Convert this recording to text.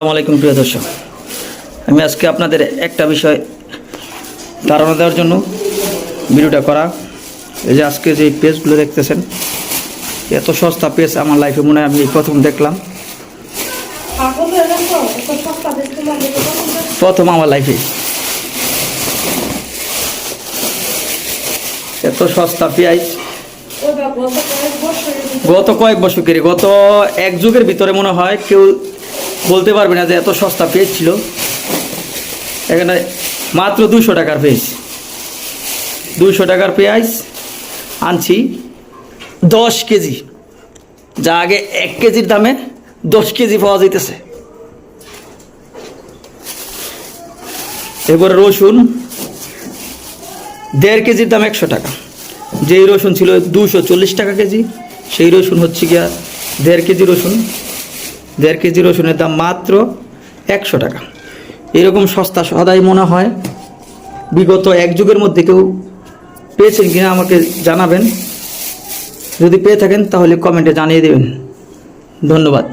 আলাইকুম, প্রিয় দর্শক। আমি আজকে আপনাদের একটা বিষয় ধারণা দেওয়ার জন্য ভিডিওটা করা। এই যে আজকে যে পেজগুলো দেখতেছেন, এত সস্তা পেজ আমার লাইফে মনে হয় আমি প্রথম দেখলাম। প্রথম আমার লাইফে। এত সস্তা পেঁয়াজ। গত কয়েক বছর গত এক যুগের ভিতরে মনে হয় কেউ বলতে পারবে না যে এত সস্তা পেজ ছিল। এখানে মাত্র দুশো টাকার পেজ। দুশো টাকার পেঁয়াজ আনছি দশ কেজি। যা আগে এক কেজির দামে দশ কেজি পাওয়া যাইতেছে। এরপরে রসুন, দেড় কেজির দাম একশো টাকা। যেই রসুন ছিল দুশো চল্লিশ টাকা কেজি, সেই রসুন হচ্ছে গিয়া দেড় কেজি রসুন। দেড় কেজি রসুনের দাম মাত্র একশো টাকা। এরকম সস্তা সদাই মনে হয়। বিগত এক যুগের মধ্যে কেউ পেয়েছেন কিনা আমাকে জানাবেন। যদি পেয়ে থাকেন তাহলে কমেন্টে জানিয়ে দেবেন। ধন্যবাদ।